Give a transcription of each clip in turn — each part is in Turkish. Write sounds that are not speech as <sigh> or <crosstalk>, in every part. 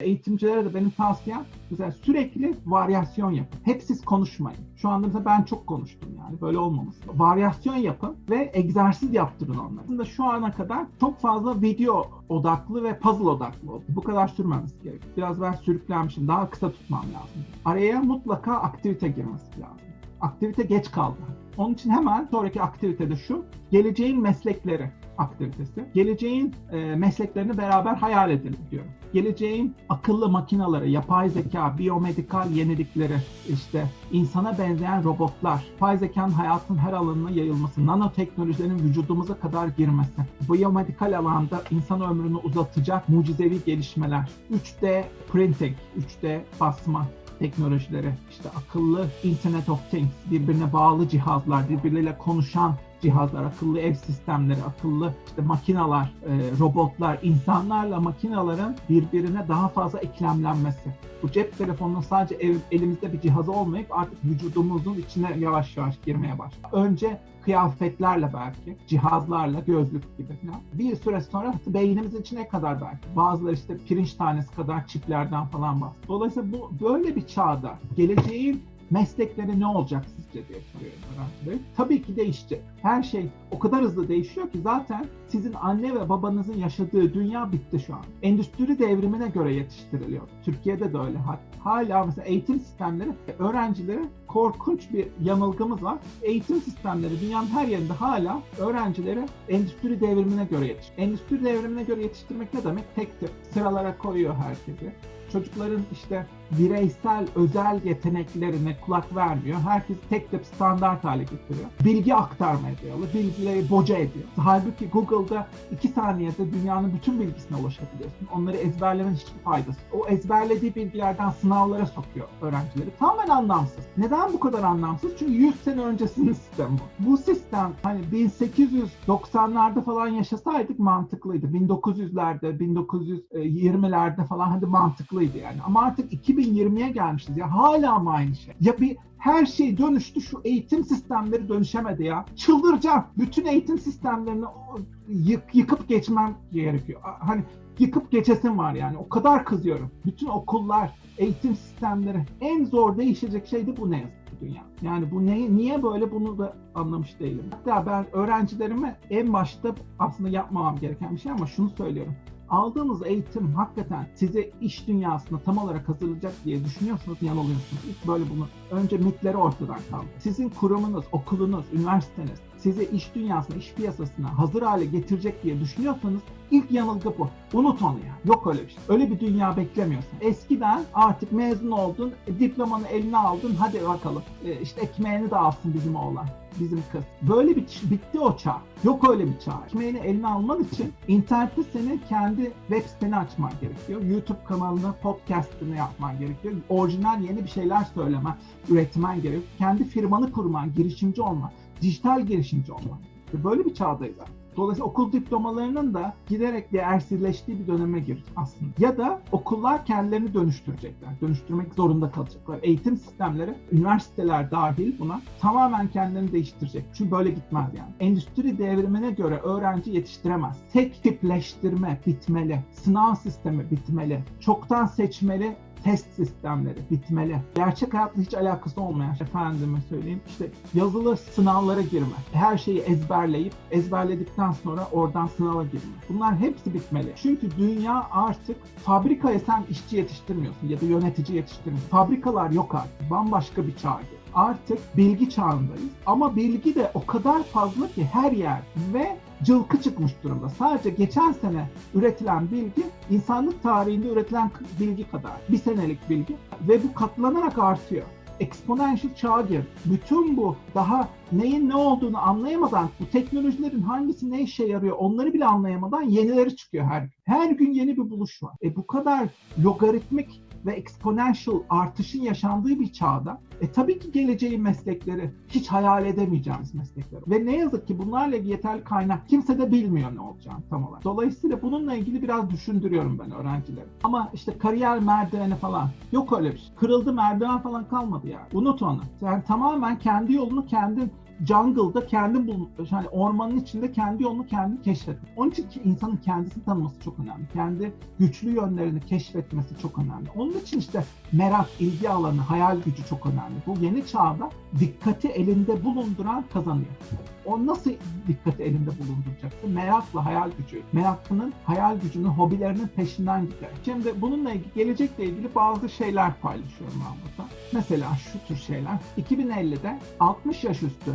Eğitimcilere de benim tavsiyem mesela sürekli varyasyon yapın. Hep siz konuşmayın. Şu anda mesela ben çok konuştum yani böyle olmaması. Varyasyon yapın ve egzersiz yaptırın onları. Aslında şu ana kadar çok fazla video odaklı ve puzzle odaklı oldu. Bu kadar sürmemesi gerek. Biraz ben sürüklenmişim. Daha kısa tutmam lazım. Araya mutlaka aktivite girmesi lazım. Aktivite geç kaldı. Onun için hemen sonraki aktivite de şu. Geleceğin meslekleri aktivitesi. Geleceğin e, mesleklerini beraber hayal edelim diyorum. Geleceğin akıllı makinaları, yapay zeka, biyomedikal yenilikleri, işte insana benzeyen robotlar, yapay zekanın hayatın her alanına yayılması, nanoteknolojilerin vücudumuza kadar girmesi, biyomedikal alanda insan ömrünü uzatacak mucizevi gelişmeler, 3D printing, 3D basma, teknolojileri, işte akıllı Internet of Things, birbirine bağlı cihazlar, birbirleriyle konuşan cihazlar, akıllı ev sistemleri, akıllı işte makinalar, e, robotlar, insanlarla makinaların birbirine daha fazla eklemlenmesi. Bu cep telefonunun sadece ev, elimizde bir cihazı olmayıp artık vücudumuzun içine yavaş yavaş girmeye başladı. Önce kıyafetlerle belki, cihazlarla, gözlük gibi falan. Bir süre sonra beynimizin içine kadar belki. Bazıları işte pirinç tanesi kadar çiplerden falan bahsediyor. Dolayısıyla bu böyle bir çağda geleceğin meslekleri ne olacak sizce diye soruyorum öğrencileri. Tabii ki değişecek. Her şey o kadar hızlı değişiyor ki zaten sizin anne ve babanızın yaşadığı dünya bitti şu an. Endüstri devrimine göre yetiştiriliyor. Türkiye'de de öyle. Hala mesela eğitim sistemleri öğrencilere korkunç bir yanılgımız var. Eğitim sistemleri dünyanın her yerinde hala öğrencileri endüstri devrimine göre yetiştiriyor. Endüstri devrimine göre yetiştirmek ne demek? Tek tip sıralara koyuyor herkesi çocukların işte bireysel özel yeteneklerine kulak vermiyor. Herkes tek tip standart hale getiriyor. Bilgi aktarmaya dayalı, bilgileri boca ediyor. Halbuki Google'da iki saniyede dünyanın bütün bilgisine ulaşabiliyorsun. Onları ezberlemenin hiçbir faydası. O ezberlediği bilgilerden sınavlara sokuyor öğrencileri. Tamamen anlamsız. Neden bu kadar anlamsız? Çünkü 100 sene öncesinin sistemi bu. Bu sistem hani 1890'larda falan yaşasaydık mantıklıydı. 1900'lerde, 1920'lerde falan hadi mantıklıydı yani. Ama artık 2020'ye gelmişiz ya hala mı aynı şey? Ya bir her şey dönüştü şu eğitim sistemleri dönüşemedi ya. Çıldıracağım. Bütün eğitim sistemlerini yık, yıkıp geçmem gerekiyor. Hani yıkıp geçesim var yani. O kadar kızıyorum. Bütün okullar, eğitim sistemleri en zor değişecek şey de bu ne yazık ki dünya. Yani bu ne, niye böyle bunu da anlamış değilim. Hatta ben öğrencilerime en başta aslında yapmamam gereken bir şey ama şunu söylüyorum aldığınız eğitim hakikaten size iş dünyasına tam olarak hazırlayacak diye düşünüyorsanız yanılıyorsunuz. İlk böyle bunu önce mitleri ortadan kaldır. Sizin kurumunuz, okulunuz, üniversiteniz sizi iş dünyasına, iş piyasasına hazır hale getirecek diye düşünüyorsanız ilk yanılgı bu. Unut onu ya. Yok öyle bir şey. Öyle bir dünya beklemiyorsun. Eskiden artık mezun oldun, diplomanı eline aldın, hadi bakalım. E, işte ekmeğini de alsın bizim oğlan bizim kız. Böyle bir bitti o çağ. Yok öyle bir çağ. Ekmeğini eline alman için internette senin kendi web siteni açman gerekiyor. YouTube kanalını, podcastını yapman gerekiyor. Orijinal yeni bir şeyler söylemen, üretmen gerekiyor. Kendi firmanı kurman, girişimci olman, dijital girişimci olman. Böyle bir çağdayız artık. Dolayısıyla okul diplomalarının da giderek değersizleştiği bir döneme girdi aslında. Ya da okullar kendilerini dönüştürecekler. Dönüştürmek zorunda kalacaklar. Eğitim sistemleri, üniversiteler dahil buna tamamen kendilerini değiştirecek. Çünkü böyle gitmez yani. Endüstri devrimine göre öğrenci yetiştiremez. Tek tipleştirme bitmeli. Sınav sistemi bitmeli. Çoktan seçmeli test sistemleri bitmeli. Gerçek hayatla hiç alakası olmayan, efendime söyleyeyim, işte yazılı sınavlara girme. Her şeyi ezberleyip, ezberledikten sonra oradan sınava girme. Bunlar hepsi bitmeli. Çünkü dünya artık fabrikaya sen işçi yetiştirmiyorsun ya da yönetici yetiştirmiyorsun. Fabrikalar yok artık. Bambaşka bir çağ Artık bilgi çağındayız. Ama bilgi de o kadar fazla ki her yer ve cılkı çıkmış durumda. Sadece geçen sene üretilen bilgi insanlık tarihinde üretilen bilgi kadar. Bir senelik bilgi ve bu katlanarak artıyor. Exponential çağa gir. Bütün bu daha neyin ne olduğunu anlayamadan, bu teknolojilerin hangisi ne işe yarıyor onları bile anlayamadan yenileri çıkıyor her gün. Her gün yeni bir buluş var. E bu kadar logaritmik ve exponential artışın yaşandığı bir çağda e tabii ki geleceğin meslekleri hiç hayal edemeyeceğimiz meslekler. Ve ne yazık ki bunlarla ilgili yeterli kaynak kimse de bilmiyor ne olacağını tam olarak. Dolayısıyla bununla ilgili biraz düşündürüyorum ben öğrencileri. Ama işte kariyer merdiveni falan yok öyle bir şey. Kırıldı merdiven falan kalmadı yani. Unut onu. Yani tamamen kendi yolunu kendin jungle'da kendi bul yani ormanın içinde kendi yolunu kendi keşfetmek. Onun için ki insanın kendisini tanıması çok önemli. Kendi güçlü yönlerini keşfetmesi çok önemli. Onun için işte merak, ilgi alanı, hayal gücü çok önemli. Bu yeni çağda dikkati elinde bulunduran kazanıyor. O nasıl dikkati elinde bulunduracaksın? Merakla hayal gücü. Meraklının hayal gücünün, hobilerinin peşinden gider. Şimdi bununla ilgili, gelecekle ilgili bazı şeyler paylaşıyorum ben burada. Mesela şu tür şeyler. 2050'de 60 yaş üstü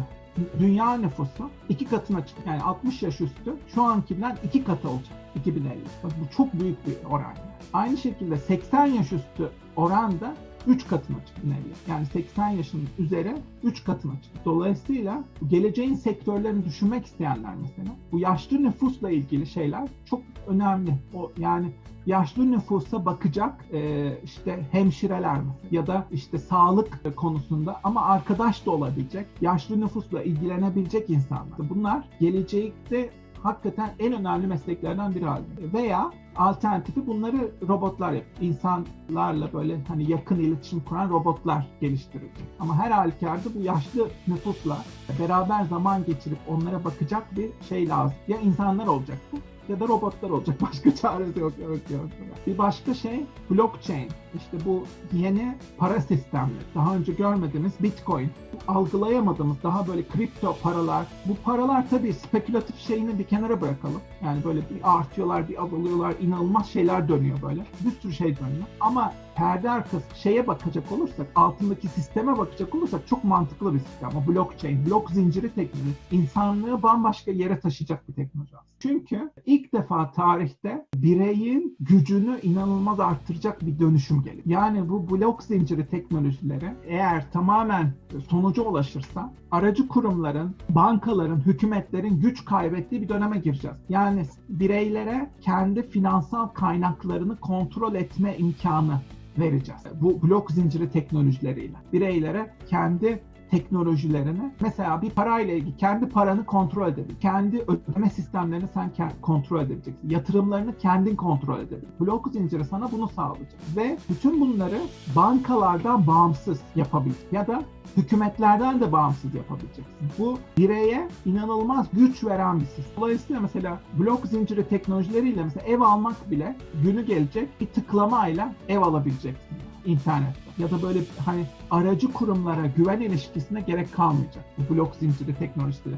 dünya nüfusu iki katına çık yani 60 yaş üstü şu ankinden iki katı olacak 2050. Bak bu çok büyük bir oran. Aynı şekilde 80 yaş üstü oran da 3 katına çıktı neredeyse. Yani 80 yaşın üzeri 3 katına çıktı. Dolayısıyla geleceğin sektörlerini düşünmek isteyenler mesela bu yaşlı nüfusla ilgili şeyler çok önemli. O yani yaşlı nüfusa bakacak e, işte hemşireler mesela ya da işte sağlık konusunda ama arkadaş da olabilecek, yaşlı nüfusla ilgilenebilecek insanlar. Bunlar gelecekte hakikaten en önemli mesleklerden biri haline. Veya alternatifi bunları robotlar yap. İnsanlarla böyle hani yakın iletişim kuran robotlar geliştirilecek. Ama her halükarda bu yaşlı nüfusla beraber zaman geçirip onlara bakacak bir şey lazım. Ya insanlar olacak bu ya da robotlar olacak. <laughs> Başka çaresi yok. yok, yok. Bir başka şey blockchain. İşte bu yeni para sistemleri. Daha önce görmediğimiz bitcoin. Algılayamadığımız daha böyle kripto paralar. Bu paralar tabii spekülatif şeyini bir kenara bırakalım. Yani böyle bir artıyorlar, bir azalıyorlar. inanılmaz şeyler dönüyor böyle. Bir sürü şey dönüyor. Ama perde arkası şeye bakacak olursak, altındaki sisteme bakacak olursak çok mantıklı bir sistem. O blockchain, blok zinciri teknolojisi insanlığı bambaşka yere taşıyacak bir teknoloji aslında. Çünkü ilk defa tarihte bireyin gücünü inanılmaz arttıracak bir dönüşüm gelir. Yani bu blok zinciri teknolojileri eğer tamamen sonuca ulaşırsa aracı kurumların, bankaların, hükümetlerin güç kaybettiği bir döneme gireceğiz. Yani bireylere kendi finansal kaynaklarını kontrol etme imkanı vereceğiz. Bu blok zinciri teknolojileriyle bireylere kendi teknolojilerini mesela bir parayla ilgili kendi paranı kontrol edebilir. Kendi ödeme sistemlerini sen kontrol edebileceksin. Yatırımlarını kendin kontrol edebilir. Blok zinciri sana bunu sağlayacak. Ve bütün bunları bankalardan bağımsız yapabilir. Ya da hükümetlerden de bağımsız yapabileceksin. Bu bireye inanılmaz güç veren bir sistem. Dolayısıyla mesela blok zinciri teknolojileriyle mesela ev almak bile günü gelecek bir tıklamayla ev alabileceksin internette. Ya da böyle hani aracı kurumlara güven ilişkisine gerek kalmayacak bu blok zinciri teknolojileri.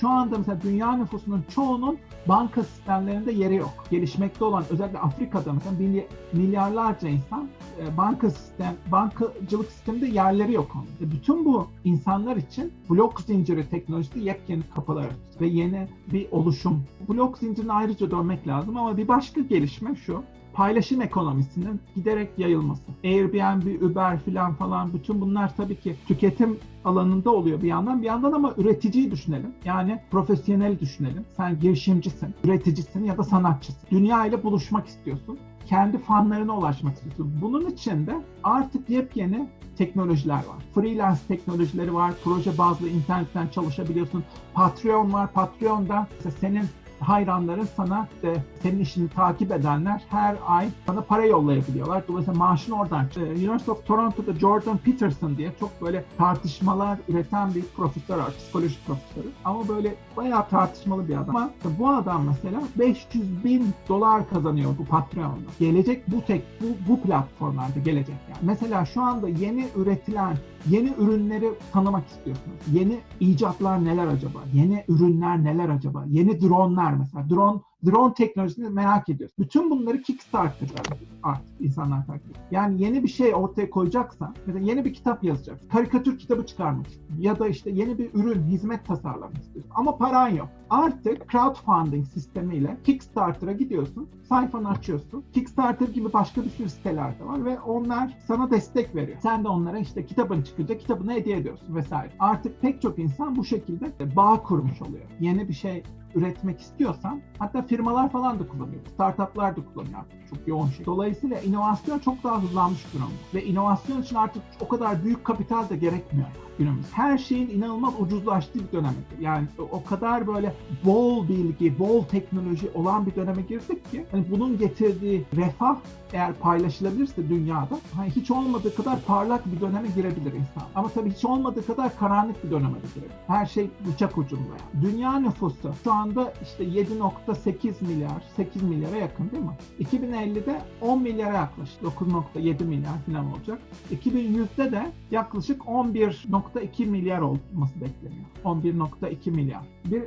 Şu anda mesela dünya nüfusunun çoğunun banka sistemlerinde yeri yok. Gelişmekte olan özellikle Afrika'da mesela milyarlarca insan e, banka sistem, bankacılık sisteminde yerleri yok onun. E, bütün bu insanlar için blok zinciri teknolojisi yepyeni kapılar ve yeni bir oluşum. Blok zincirine ayrıca dönmek lazım ama bir başka gelişme şu paylaşım ekonomisinin giderek yayılması. Airbnb, Uber filan falan bütün bunlar tabii ki tüketim alanında oluyor bir yandan. Bir yandan ama üreticiyi düşünelim. Yani profesyonel düşünelim. Sen girişimcisin, üreticisin ya da sanatçısın. Dünya ile buluşmak istiyorsun. Kendi fanlarına ulaşmak istiyorsun. Bunun için de artık yepyeni teknolojiler var. Freelance teknolojileri var. Proje bazlı internetten çalışabiliyorsun. Patreon var. Patreon'da senin hayranların sana işte senin işini takip edenler her ay sana para yollayabiliyorlar. Dolayısıyla maaşını oradan çıkıyor. University of Toronto'da Jordan Peterson diye çok böyle tartışmalar üreten bir profesör var, psikoloji profesörü. Ama böyle bayağı tartışmalı bir adam. Ama bu adam mesela 500 bin dolar kazanıyor bu Patreon'da. Gelecek bu tek, bu, bu platformlarda gelecek yani. Mesela şu anda yeni üretilen Yeni ürünleri tanımak istiyorsunuz. Yeni icatlar neler acaba? Yeni ürünler neler acaba? Yeni dronlar mesela. Drone drone teknolojisini merak ediyoruz. Bütün bunları Kickstarter'da artık insanlar takip ediyor. Yani yeni bir şey ortaya koyacaksan, mesela yeni bir kitap yazacaksın, karikatür kitabı çıkarmak ya da işte yeni bir ürün, hizmet tasarlamak istiyorsun ama paran yok. Artık crowdfunding sistemiyle Kickstarter'a gidiyorsun, sayfanı açıyorsun. Kickstarter gibi başka bir sürü siteler de var ve onlar sana destek veriyor. Sen de onlara işte kitabın çıkınca kitabını hediye ediyorsun vesaire. Artık pek çok insan bu şekilde bağ kurmuş oluyor. Yeni bir şey üretmek istiyorsan hatta firmalar falan da kullanıyor. Startuplar da kullanıyor artık çok yoğun şey. Dolayısıyla inovasyon çok daha hızlanmış durumda. Ve inovasyon için artık o kadar büyük kapital da gerekmiyor günümüz. Her şeyin inanılmaz ucuzlaştığı bir dönemdir. Yani o kadar böyle bol bilgi, bol teknoloji olan bir döneme girdik ki hani bunun getirdiği refah eğer paylaşılabilirse dünyada hani hiç olmadığı kadar parlak bir döneme girebilir insan. Ama tabii hiç olmadığı kadar karanlık bir döneme de girebilir. Her şey bıçak ucunda yani. Dünya nüfusu şu anda işte 7.8 milyar, 8 milyara yakın değil mi? 2050'de 10 milyara yaklaşık. 9.7 milyar falan olacak. 2100'de de yaklaşık 11.2 milyar olması bekleniyor. 11.2 milyar. Bir,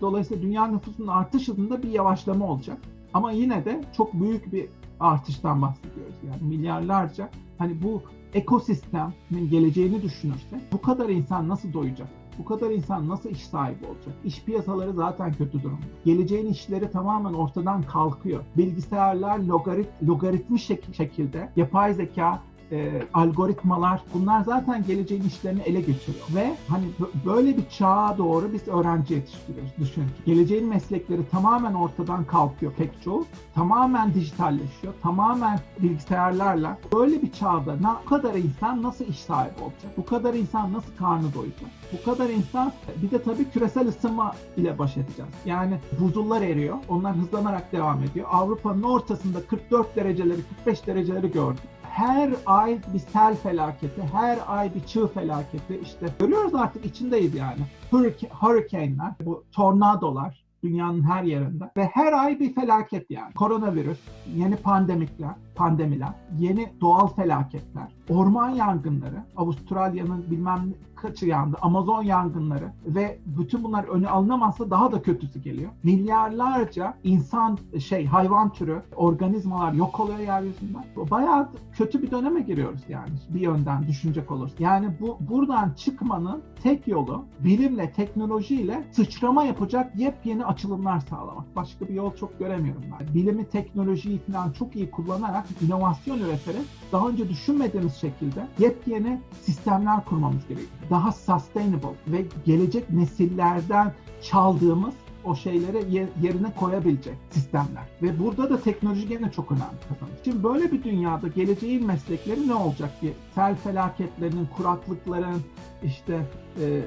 dolayısıyla dünya nüfusunun artış hızında bir yavaşlama olacak. Ama yine de çok büyük bir artıştan bahsediyoruz. Yani milyarlarca hani bu ekosistemin geleceğini düşünürsek bu kadar insan nasıl doyacak? Bu kadar insan nasıl iş sahibi olacak? İş piyasaları zaten kötü durumda. Geleceğin işleri tamamen ortadan kalkıyor. Bilgisayarlar logarit, logaritmi şek- şekilde yapay zeka e, algoritmalar bunlar zaten geleceğin işlerini ele geçiriyor. Ve hani böyle bir çağa doğru biz öğrenci yetiştiriyoruz. Düşün. Geleceğin meslekleri tamamen ortadan kalkıyor pek çoğu. Tamamen dijitalleşiyor. Tamamen bilgisayarlarla. Böyle bir çağda ne kadar insan nasıl iş sahibi olacak? Bu kadar insan nasıl karnı doyacak? Bu kadar insan bir de tabii küresel ısınma ile baş edeceğiz. Yani buzullar eriyor. Onlar hızlanarak devam ediyor. Avrupa'nın ortasında 44 dereceleri, 45 dereceleri gördük her ay bir sel felaketi, her ay bir çığ felaketi işte görüyoruz artık içindeyiz yani. Hurricane, hurricane'ler, bu tornadolar dünyanın her yerinde ve her ay bir felaket yani. Koronavirüs, yeni pandemikler, pandemiler, yeni doğal felaketler, orman yangınları, Avustralya'nın bilmem kaçı yandı, Amazon yangınları ve bütün bunlar önü alınamazsa daha da kötüsü geliyor. Milyarlarca insan şey hayvan türü, organizmalar yok oluyor yeryüzünden. Bayağı kötü bir döneme giriyoruz yani bir yönden düşünecek oluruz. Yani bu buradan çıkmanın tek yolu bilimle, teknolojiyle sıçrama yapacak yepyeni açılımlar sağlamak. Başka bir yol çok göremiyorum ben. Bilimi, teknolojiyi falan çok iyi kullanarak, inovasyon üreterek daha önce düşünmediğimiz şekilde yepyeni sistemler kurmamız gerekiyor. Daha sustainable ve gelecek nesillerden çaldığımız o şeyleri yerine koyabilecek sistemler. Ve burada da teknoloji gene çok önemli kazanır. Şimdi böyle bir dünyada geleceğin meslekleri ne olacak ki? Sel felaketlerinin, kuraklıkların, işte e,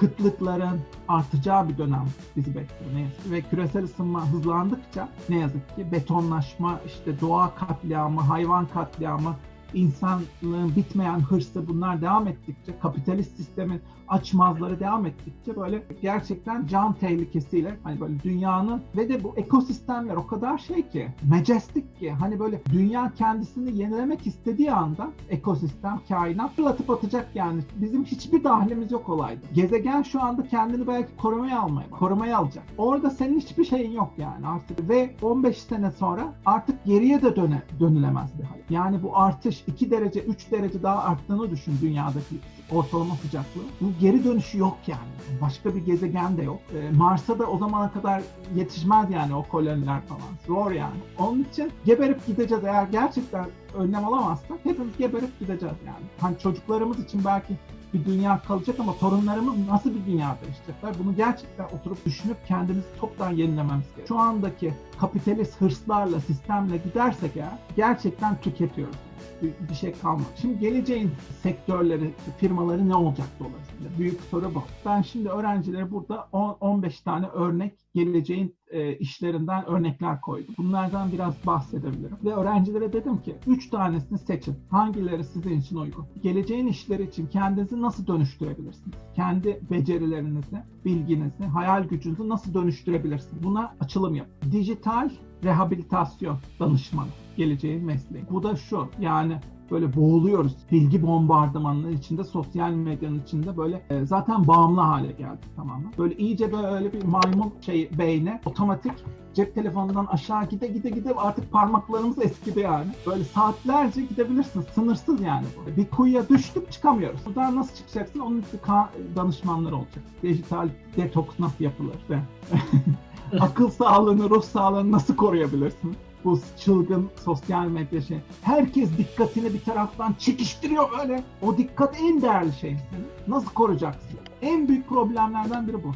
kıtlıkların artacağı bir dönem bizi bekliyor ne yazık ki. Ve küresel ısınma hızlandıkça ne yazık ki betonlaşma, işte doğa katliamı, hayvan katliamı, insanlığın bitmeyen hırsı bunlar devam ettikçe, kapitalist sistemin açmazları devam ettikçe böyle gerçekten can tehlikesiyle hani böyle dünyanın ve de bu ekosistemler o kadar şey ki, majestic ki hani böyle dünya kendisini yenilemek istediği anda ekosistem, kainat fırlatıp atacak yani. Bizim hiçbir dahlimiz yok olaydı. Gezegen şu anda kendini belki korumaya almaya korumaya alacak. Orada senin hiçbir şeyin yok yani artık ve 15 sene sonra artık geriye de döne, dönülemez bir hal. Yani bu artış 2 derece 3 derece daha arttığını düşün dünyadaki ortalama sıcaklığı. Bu geri dönüşü yok yani. Başka bir gezegen de yok. Ee, Mars'a da o zamana kadar yetişmez yani o koloniler falan. Zor yani. Onun için geberip gideceğiz. Eğer gerçekten önlem alamazsak hepimiz geberip gideceğiz yani. Hani çocuklarımız için belki bir dünya kalacak ama torunlarımız nasıl bir dünyada yaşayacaklar? Bunu gerçekten oturup düşünüp kendimizi toptan yenilememiz gerekiyor. Şu andaki kapitalist hırslarla, sistemle gidersek eğer gerçekten tüketiyoruz bir şey kalmadı. Şimdi geleceğin sektörleri, firmaları ne olacak dolayısıyla? Büyük soru bu. Ben şimdi öğrencilere burada 15 tane örnek geleceğin e, işlerinden örnekler koydum. Bunlardan biraz bahsedebilirim. Ve öğrencilere dedim ki 3 tanesini seçin. Hangileri sizin için uygun? Geleceğin işleri için kendinizi nasıl dönüştürebilirsiniz? Kendi becerilerinizi, bilginizi, hayal gücünüzü nasıl dönüştürebilirsiniz? Buna açılım yap. Dijital rehabilitasyon danışmanı geleceğin mesleği. Bu da şu yani böyle boğuluyoruz. Bilgi bombardımanının içinde, sosyal medyanın içinde böyle e, zaten bağımlı hale geldik tamamen. Böyle iyice böyle bir maymun şey beyne otomatik cep telefonundan aşağı gide gide gide artık parmaklarımız eskidi yani. Böyle saatlerce gidebilirsin. Sınırsız yani bu. Bir kuyuya düştük çıkamıyoruz. Buradan nasıl çıkacaksın? Onun için danışmanları olacak. Dijital detoks nasıl yapılır <laughs> akıl sağlığını, ruh sağlığını nasıl koruyabilirsin? bu çılgın sosyal medya şey. Herkes dikkatini bir taraftan çekiştiriyor böyle. O dikkat en değerli şey senin. Nasıl koruyacaksın? En büyük problemlerden biri bu.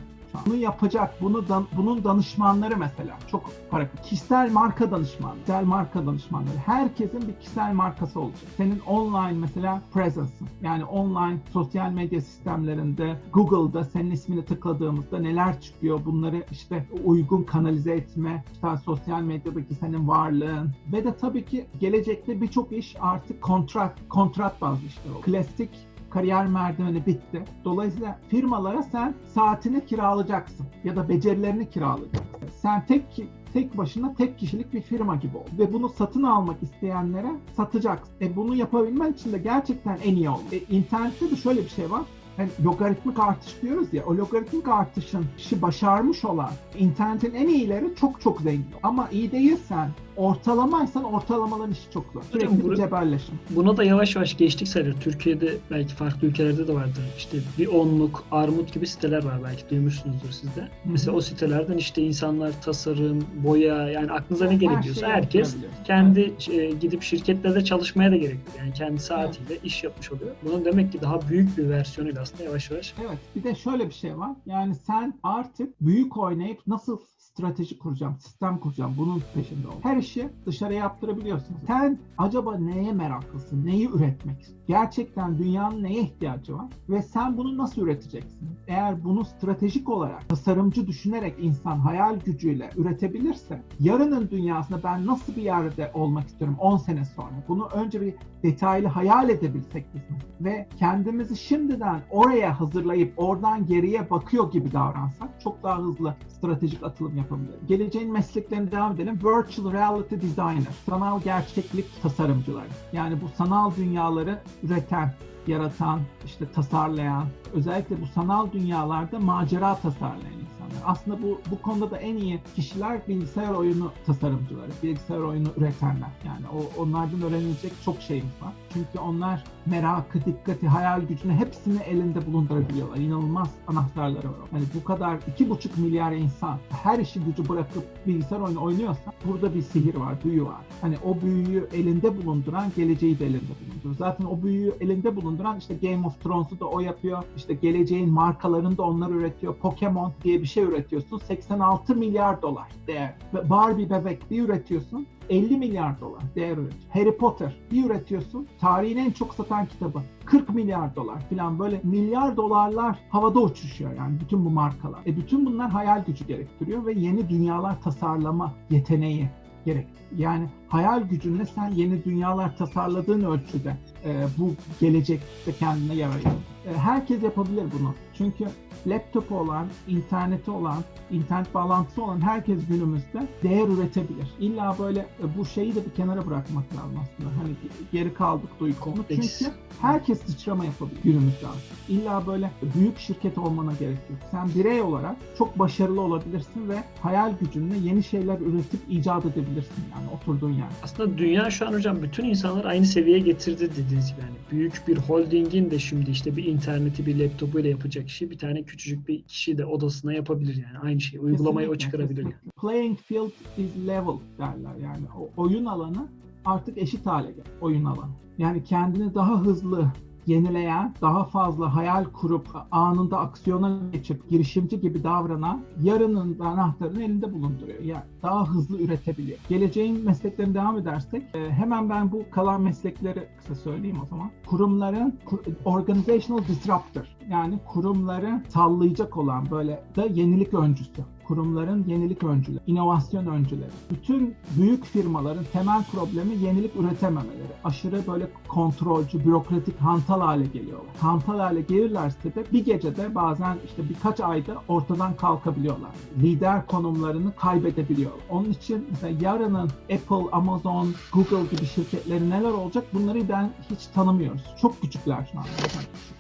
Bunu yapacak, bunu dan- bunun danışmanları mesela çok para. Kişisel marka danışmanları, kişisel marka danışmanları. Herkesin bir kişisel markası olacak. Senin online mesela presence'ın. Yani online sosyal medya sistemlerinde, Google'da senin ismini tıkladığımızda neler çıkıyor? Bunları işte uygun kanalize etme, işte sosyal medyadaki senin varlığın ve de tabii ki gelecekte birçok iş artık kontrat kontrat bazlı işler oldu. Klasik kariyer merdiveni bitti. Dolayısıyla firmalara sen saatini kiralayacaksın ya da becerilerini kiralayacaksın. Sen tek tek başına tek kişilik bir firma gibi ol ve bunu satın almak isteyenlere satacaksın. E bunu yapabilmen için de gerçekten en iyi ol. E, internette de şöyle bir şey var. Yani logaritmik artış diyoruz ya, o logaritmik artışın işi başarmış olan internetin en iyileri çok çok zengin. Ama iyi değilsen, ortalamaysan ortalamaların işi çok zor. Sürekli bu- bir cebelleşim. Buna da yavaş yavaş geçtik sayılır. Türkiye'de belki farklı ülkelerde de vardır. İşte bir onluk, armut gibi siteler var belki duymuşsunuzdur siz de. Mesela o sitelerden işte insanlar tasarım, boya yani aklınıza ne Her gelebiliyorsa şeyi herkes kendi e, gidip şirketlerde çalışmaya da gerek yok. Yani kendi saatiyle iş yapmış oluyor. Bunun demek ki daha büyük bir versiyonuyla aslında yavaş yavaş Evet. Bir de şöyle bir şey var. Yani sen artık büyük oynayıp nasıl strateji kuracağım, sistem kuracağım bunun peşinde ol. Her işi dışarıya yaptırabiliyorsun. Sen acaba neye meraklısın? Neyi üretmek istiyorsun? Gerçekten dünyanın neye ihtiyacı var? Ve sen bunu nasıl üreteceksin? Eğer bunu stratejik olarak, tasarımcı düşünerek insan hayal gücüyle üretebilirse yarının dünyasında ben nasıl bir yerde olmak istiyorum 10 sene sonra? Bunu önce bir detaylı hayal edebilsek biz ve kendimizi şimdiden oraya hazırlayıp oradan geriye bakıyor gibi davransak çok daha hızlı stratejik atılım yapabiliriz. Geleceğin mesleklerine devam edelim. Virtual Reality Designer, sanal gerçeklik tasarımcıları. Yani bu sanal dünyaları üreten, yaratan, işte tasarlayan, özellikle bu sanal dünyalarda macera tasarlayan. Aslında bu bu konuda da en iyi kişiler bilgisayar oyunu tasarımcıları, bilgisayar oyunu üretenler. Yani o onlardan öğrenilecek çok şeyimiz var. Çünkü onlar merakı, dikkati, hayal gücünü hepsini elinde bulundurabiliyorlar. İnanılmaz anahtarları var. Hani bu kadar iki buçuk milyar insan her işi gücü bırakıp bilgisayar oyunu oynuyorsa burada bir sihir var, büyü var. Hani o büyüyü elinde bulunduran geleceği de elinde bulunduruyor. Zaten o büyüyü elinde bulunduran işte Game of Thrones'u da o yapıyor. İşte geleceğin markalarını da onlar üretiyor. Pokemon diye bir şey üretiyorsun. 86 milyar dolar değer. Barbie bebek bir üretiyorsun. 50 milyar dolar değer üretiyor. Harry Potter bir üretiyorsun. Tarihin en çok satan kitabı. 40 milyar dolar falan böyle milyar dolarlar havada uçuşuyor yani bütün bu markalar. E bütün bunlar hayal gücü gerektiriyor ve yeni dünyalar tasarlama yeteneği gerek. Yani hayal gücünle sen yeni dünyalar tasarladığın ölçüde e, bu gelecekte kendine yarayıyor. E, herkes yapabilir bunu. Çünkü laptopu olan, interneti olan, internet bağlantısı olan herkes günümüzde değer üretebilir. İlla böyle e, bu şeyi de bir kenara bırakmak lazım aslında. Hani geri kaldık duygusunu. Çünkü herkes sıçrama yapabilir günümüzde artık. İlla böyle büyük şirket olmana gerek yok. Sen birey olarak çok başarılı olabilirsin ve hayal gücünle yeni şeyler üretip icat edebilirsin yani oturduğun yer. Aslında dünya şu an hocam bütün insanlar aynı seviyeye getirdi dediğiniz gibi. Yani büyük bir holdingin de şimdi işte bir interneti bir laptopuyla yapacak işi bir tane küçücük bir kişi de odasına yapabilir yani aynı şeyi uygulamayı o Kesinlikle, çıkarabilir. Yani. Playing field is level derler yani. O oyun alanı artık eşit hale geldi. Oyun alanı. Yani kendini daha hızlı yenileyen, daha fazla hayal kurup anında aksiyona geçip girişimci gibi davranan yarının anahtarını elinde bulunduruyor. Yani daha hızlı üretebiliyor. Geleceğin mesleklerine devam edersek e, hemen ben bu kalan meslekleri kısa söyleyeyim o zaman. Kurumların kur- organizational disruptor yani kurumları sallayacak olan böyle da yenilik öncüsü kurumların yenilik öncüleri, inovasyon öncüleri. Bütün büyük firmaların temel problemi yenilik üretememeleri. Aşırı böyle kontrolcü, bürokratik, hantal hale geliyorlar. Hantal hale gelirlerse de bir gecede bazen işte birkaç ayda ortadan kalkabiliyorlar. Lider konumlarını kaybedebiliyorlar. Onun için mesela yarının Apple, Amazon, Google gibi şirketleri neler olacak bunları ben hiç tanımıyoruz. Çok küçükler şu anda.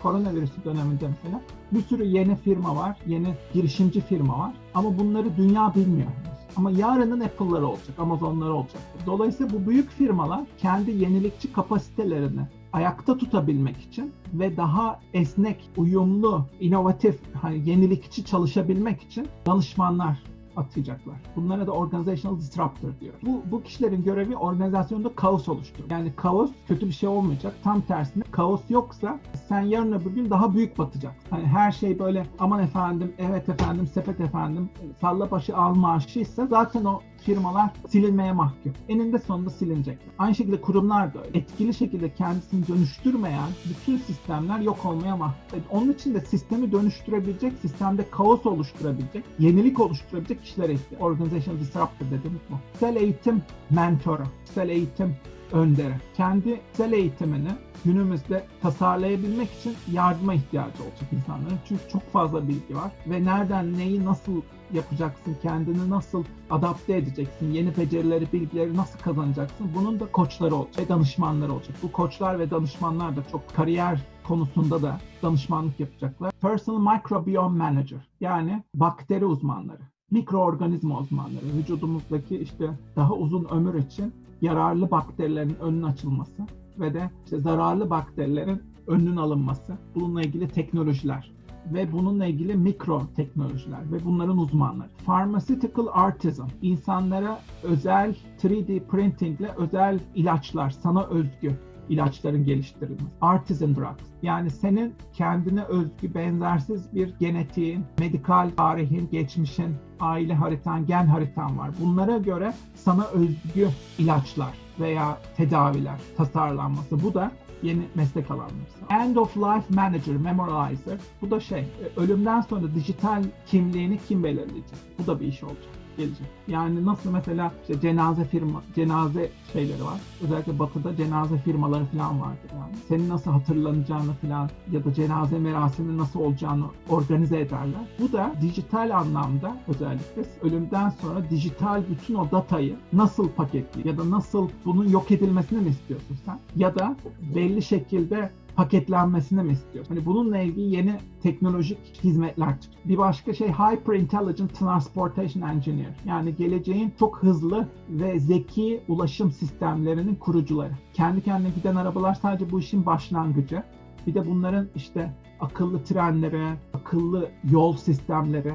Koronavirüs döneminde mesela bir sürü yeni firma var, yeni girişimci firma var ama bunları dünya bilmiyor. Ama yarının Apple'ları olacak, Amazon'ları olacak. Dolayısıyla bu büyük firmalar kendi yenilikçi kapasitelerini ayakta tutabilmek için ve daha esnek, uyumlu, inovatif, hani yenilikçi çalışabilmek için danışmanlar atayacaklar. Bunlara da organizational disruptor diyor. Bu, bu kişilerin görevi organizasyonda kaos oluşturmak. Yani kaos kötü bir şey olmayacak. Tam tersine kaos yoksa sen yarın öbür gün daha büyük batacaksın. Hani her şey böyle aman efendim, evet efendim, sepet efendim, salla başı al maaşıysa zaten o firmalar silinmeye mahkum. Eninde sonunda silinecek. Aynı şekilde kurumlar da öyle. Etkili şekilde kendisini dönüştürmeyen bütün sistemler yok olmaya mahkum. Onun için de sistemi dönüştürebilecek, sistemde kaos oluşturabilecek, yenilik oluşturabilecek kişilere ihtiyaç. Organizational disruptor dediğimiz bu. Kişisel eğitim mentoru, kişisel eğitim önderi. Kendi kişisel eğitimini günümüzde tasarlayabilmek için yardıma ihtiyacı olacak insanların. Çünkü çok fazla bilgi var ve nereden neyi nasıl yapacaksın, kendini nasıl adapte edeceksin, yeni becerileri, bilgileri nasıl kazanacaksın bunun da koçları olacak, danışmanları olacak. Bu koçlar ve danışmanlar da çok kariyer konusunda da danışmanlık yapacaklar. Personal Microbiome Manager yani bakteri uzmanları, mikroorganizma uzmanları, vücudumuzdaki işte daha uzun ömür için yararlı bakterilerin önünün açılması ve de işte zararlı bakterilerin önünün alınması. Bununla ilgili teknolojiler ve bununla ilgili mikro teknolojiler ve bunların uzmanları. Pharmaceutical artisan, insanlara özel 3D printingle özel ilaçlar, sana özgü ilaçların geliştirilmesi. Artisan drugs. Yani senin kendine özgü benzersiz bir genetiğin, medikal tarihin, geçmişin, aile haritan, gen haritan var. Bunlara göre sana özgü ilaçlar veya tedaviler tasarlanması. Bu da yeni meslek alanları. End of Life Manager, Memorizer. Bu da şey, ölümden sonra dijital kimliğini kim belirleyecek? Bu da bir iş olacak gelecek. Yani nasıl mesela işte cenaze firma, cenaze şeyleri var. Özellikle batıda cenaze firmaları falan vardır yani. Seni nasıl hatırlanacağını falan ya da cenaze merasimi nasıl olacağını organize ederler. Bu da dijital anlamda özellikle ölümden sonra dijital bütün o datayı nasıl paketli ya da nasıl bunun yok edilmesini mi istiyorsun sen? Ya da belli şekilde paketlenmesini mi istiyor? Hani bununla ilgili yeni teknolojik hizmetler çıktı. Bir başka şey Hyper Intelligent Transportation Engineer. Yani geleceğin çok hızlı ve zeki ulaşım sistemlerinin kurucuları. Kendi kendine giden arabalar sadece bu işin başlangıcı. Bir de bunların işte akıllı trenleri, akıllı yol sistemleri,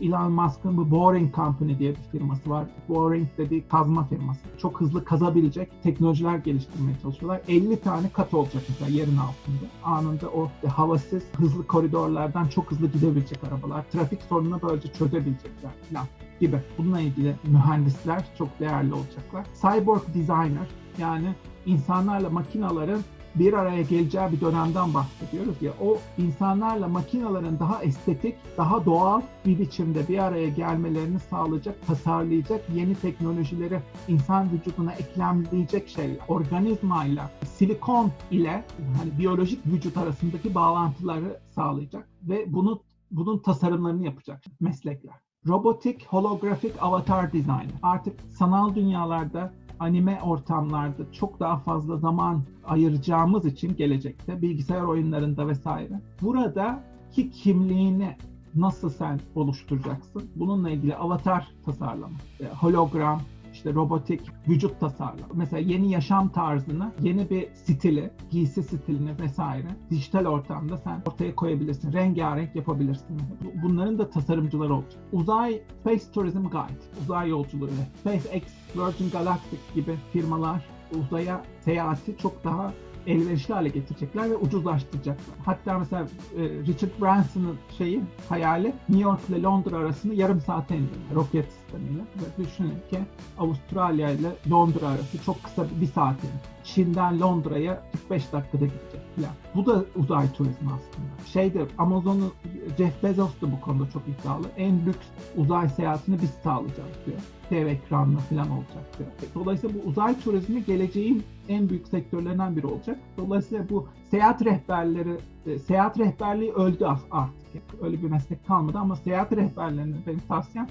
Elon Musk'ın bu Boring Company diye bir firması var. Boring dediği kazma firması. Çok hızlı kazabilecek teknolojiler geliştirmeye çalışıyorlar. 50 tane kat olacak mesela yerin altında. Anında o havasız hızlı koridorlardan çok hızlı gidebilecek arabalar. Trafik sorununu böylece çözebilecekler falan gibi. Bununla ilgili mühendisler çok değerli olacaklar. Cyborg Designer yani insanlarla makinaların bir araya geleceği bir dönemden bahsediyoruz ya o insanlarla makinelerin daha estetik, daha doğal bir biçimde bir araya gelmelerini sağlayacak, tasarlayacak yeni teknolojileri insan vücuduna eklemleyecek şeyler. Organizmayla, silikon ile hani biyolojik vücut arasındaki bağlantıları sağlayacak ve bunu bunun tasarımlarını yapacak meslekler. Robotik Holographic Avatar Design. Artık sanal dünyalarda anime ortamlarda çok daha fazla zaman ayıracağımız için gelecekte bilgisayar oyunlarında vesaire. Buradaki kimliğini nasıl sen oluşturacaksın? Bununla ilgili avatar tasarlama, e, hologram, işte robotik vücut tasarlama. Mesela yeni yaşam tarzını, yeni bir stili, giysi stilini vesaire dijital ortamda sen ortaya koyabilirsin. Rengarenk yapabilirsin. Bunların da tasarımcıları olacak. Uzay Space Tourism Guide, uzay yolculuğu, SpaceX, Virgin Galactic gibi firmalar uzaya seyahati çok daha elverişli hale getirecekler ve ucuzlaştıracaklar. Hatta mesela e, Richard Branson'ın şeyi, hayali New York ile Londra arasını yarım saate indirme roket sistemiyle. Ve düşünün ki Avustralya ile Londra arası çok kısa bir saat Çin'den Londra'ya 45 dakikada gidecek falan. Bu da uzay turizmi aslında. Şeyde Amazon'un Jeff Bezos da bu konuda çok iddialı. En lüks uzay seyahatini biz sağlayacağız diyor. Dev ekranlı falan olacak diyor. Dolayısıyla bu uzay turizmi geleceğin en büyük sektörlerinden biri olacak. Dolayısıyla bu seyahat rehberleri, e, seyahat rehberliği öldü artık. Öyle bir meslek kalmadı ama seyahat rehberlerinin benim tavsiyem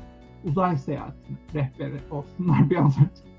uzay seyahati rehberi olsunlar <laughs> bir an.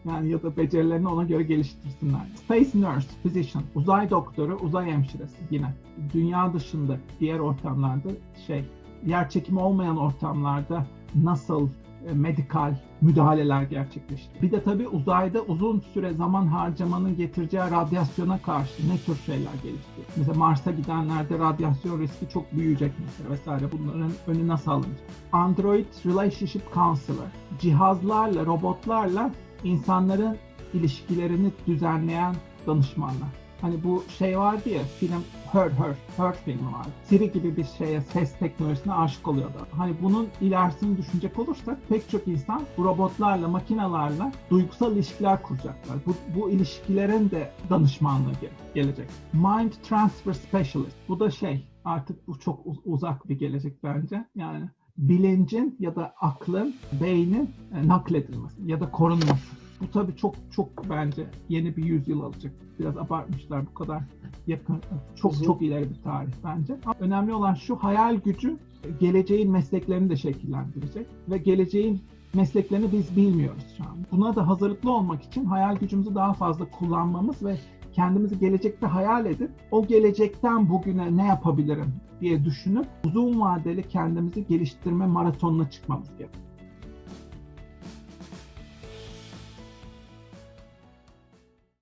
Yani ya da becerilerini ona göre geliştirsinler. Space Nurse, Physician, uzay doktoru, uzay hemşiresi yine. Dünya dışında diğer ortamlarda şey, yer çekimi olmayan ortamlarda nasıl medikal müdahaleler gerçekleşti. Bir de tabii uzayda uzun süre zaman harcamanın getireceği radyasyona karşı ne tür şeyler gelişti? Mesela Mars'a gidenlerde radyasyon riski çok büyüyecek mesela vesaire. Bunların önü nasıl alınacak? Android Relationship Counselor. Cihazlarla, robotlarla insanların ilişkilerini düzenleyen danışmanlar. Hani bu şey vardı ya film Her Her, Her filmi vardı. Siri gibi bir şeye, ses teknolojisine aşık oluyordu. Hani bunun ilerisini düşünecek olursak pek çok insan bu robotlarla, makinalarla duygusal ilişkiler kuracaklar. Bu, bu ilişkilerin de danışmanlığı ge- gelecek. Mind Transfer Specialist. Bu da şey artık bu çok uz- uzak bir gelecek bence. Yani bilincin ya da aklın, beynin e, nakledilmesi ya da korunması. Bu tabii çok çok bence yeni bir yüzyıl alacak. Biraz abartmışlar bu kadar yakın, çok çok ileri bir tarih bence. Ama Önemli olan şu hayal gücü geleceğin mesleklerini de şekillendirecek ve geleceğin mesleklerini biz bilmiyoruz şu an. Buna da hazırlıklı olmak için hayal gücümüzü daha fazla kullanmamız ve kendimizi gelecekte hayal edip o gelecekten bugüne ne yapabilirim diye düşünüp uzun vadeli kendimizi geliştirme maratonuna çıkmamız gerekiyor.